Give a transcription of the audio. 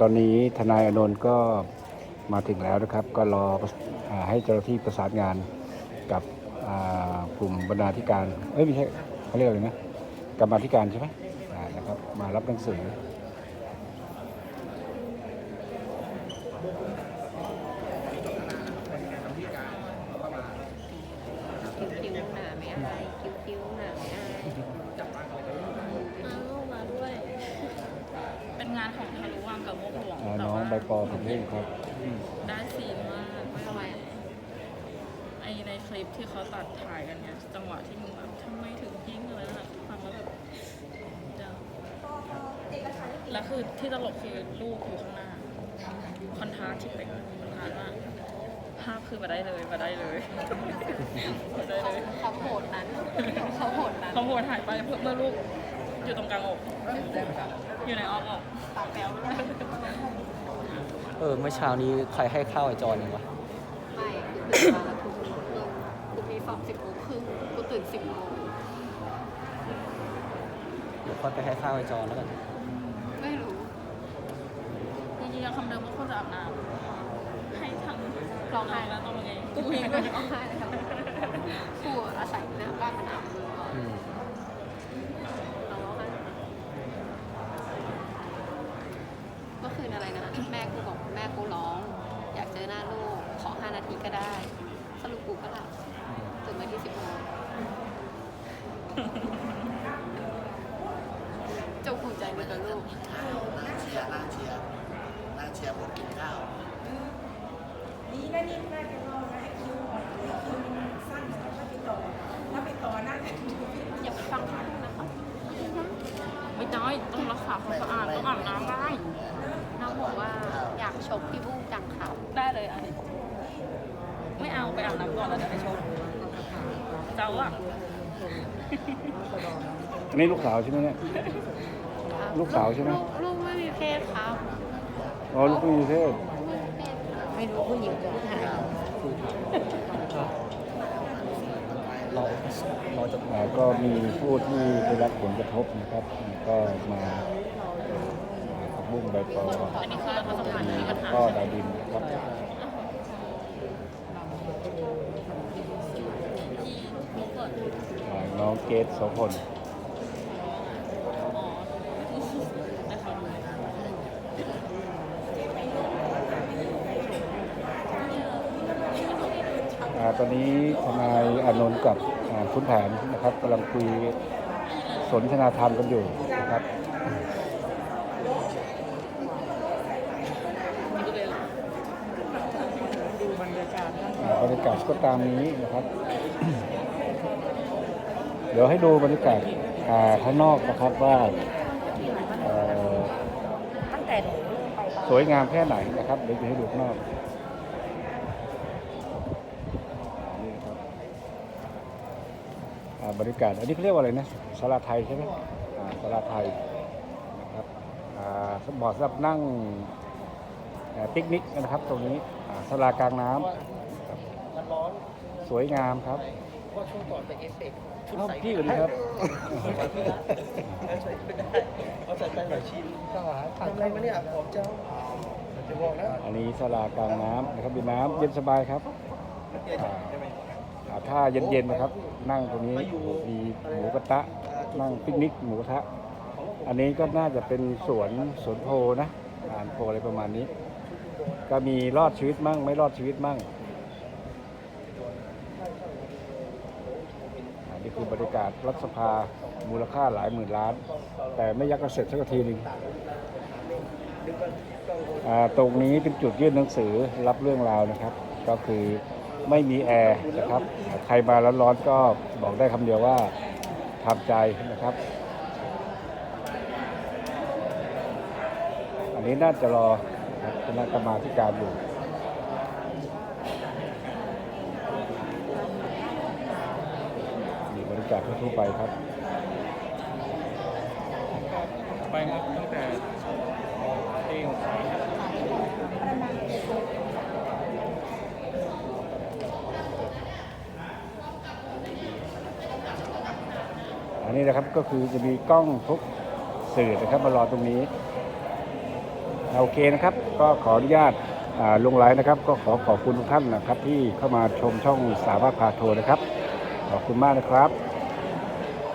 ตอนนี้ทนายอนนท์ก็มาถึงแล้วนะครับ ก็รออให้เจ้าหน้าที่ประสานงานกับกลุ่มบรรณาธิการ เอ้ยไม่ใช่เขาเรียกอะไรนะกรรมาธิการใช่ไหมนะครับมารับหนังสือคิ้วๆหนาไม่อายคิ้วๆหนาไม่อาย อ้าวมาด้วย เป็นงานของทะลุวัง กับมกหลวงอ่าแต่น้องว่าใบปอผมเล่นครับ ได้ซีนมากไม่ทำไมอะไอในคลิปที่เขาตัดถ่ายกันเนี่ยจังหวะที่มึงแบบทำไมถึงยิงอะไรนะฟังแล้วแบบจะแล้วคือที่ตลกคือลูกอยู่ข้างหน้า คอนทราสต์ที่เป็นคอนทราสต์มากภาพคือมาได้เลยมาได้เลยมาได้เลย เขาโหดนั้นเขาโหดนั้นคอมโพสหายไปเพื่อเมื่อลูก อยู่ตรงกลางอก อยู่ในอ้อมอกปากแป๊วด้วยเออเมื่อเช้านี้ใครให้ข้าวไอจอนยังวะไม่กูตื่นมาทุกโมงครึ่งกูมีสอบสิบโมงครึ่งกูตื่นสิบโมงเดี๋ยวค่อยไปให้ข้าวไอจอนแล้วกันไม่รู้จริงๆคำเดิมก็ควรจะอาบน้ำให้ทางร้องไห้แล้วต้องยังไงกูกูเอเองงก็ก็ร้องไห้เลยครับกูอาศัยหน้าบ้านมันอาบมือก่อน อืม เราร้องไห้เมื่อคื นอะไรนะ แม่กูบอกแม่กูร้อง อยากเจอหน้าลูกขอห้านาทีก็ได้ สรุปกูก็หลับตื่นมาที่สิบโมงเจ้าภูมิใจในตัวลูกน่าเชียร์น่าเชียร์น่าเชียร์คนกินข้าวดีนะนี่น่าจะรอนะให้คิวก่อนคิวสั้นแล้วก็ไปต่อถ้าไปต่อน่าจะดูพี่อย่าไปฟังเขานะคะไม่ได้ต้องรักษาความสะอาดต้องอาบน้ำได้ น้องบอกว่าอยาก ชกพี่บุ้งจังครับได้เลยอันนี้ไม่เอาไปอาบน้ำก่อนแล้วเดี๋ยวไปชมเจ้าอะอันนี้ลูกสาวใช่ไหมเนี่ยลูกสาวใช่ไหม ลูกลูกไม่มีเพศครับอ๋อลูกไม่มีเพศไม่รู้ผู้หญิงหรือผู้ชายรอรอจบอ่าก็มีผู้ที่ได้รับผลกระทบนะครับอ่าก็มาผักบุ้งใบปออันนี้คือ ก็ดาวดินครับน้องเกตโสพลหมอนะคะอ่าตอนนี้ทนายอานนท์กับคุณแผนนะครับกำลังคุยสนทนาธรรมกันอยู่นะครับ อ่า บรรยากาศก็ตามนี้นะครับ เดี๋ยวให้ดูบรรยากาศข้างนอกนะครับว่าตั้งแต่หนูไปสวยงามแค่ไหนนะครับเดี๋ยวจะให้ดูข้างนอกนี่นะครับอ่าบรรยากาศอันนี้เขาเรียกว่าอะไรนะศาลาไทยใช่ไหมอ่าศาลาไทยนะครับอ่าเหมาะสำหรับนั่ง ปิกนิกนะครับ ตรงนี้อ่าศาลากลางน้ำครับสวยงามครับก็ช่วงก่อนไปเอฟเฟกชุดอ้าวใส่พี่สวัสดีครับเอาใส่ไปหน่อยชิมข้าวหวานทำอะไรมาเนี่ยผมเจ้าจะบอกนะอันนี้ศาลากลางน้ำนะครับมีน้ำเย็นสบายครับอ่าอ่าถ้าเย็นๆนะครับ นั่งตรงนี้โอ้โหมีหมูกระทะนั่งปิกนิกหมูกระทะอันนี้ก็น่าจะเป็นสวนสวนโพนะอ่านโพอะไรประมาณนี้ ก็มีรอดชีวิตมั่ง ไม่รอดชีวิตมั่งอันนี้คือบรรยากาศรัฐสภามูลค่าหลายหมื่นล้าน แต่ไม่ยักกระเสร็จสักทีหนึ่งตรงนี้เป็นจุดยื่นหนังสือรับเรื่องราวนะครับ ก็คือไม่มีแอร์นะครับ ใครมาร้อนๆก็บอกได้คำเดียวว่าทำใจนะครับ อันนี้น่าจะรอ คณะกรรมาธิการอยู่มีบริการทั่วไปครับ ไปครับตั้งแต่ปีหกสามอันนี้นะครับก็คือจะมีกล้องทุกสื่อนะครับมารอตรงนี้ โอเคนะครับ ก็ขออนุญาตลงไลน์นะครับ ก็ขอขอบคุณทุกท่านนะครับที่เข้ามาชมช่องสาวาพาโทนะครับ ขอบคุณมากนะครับ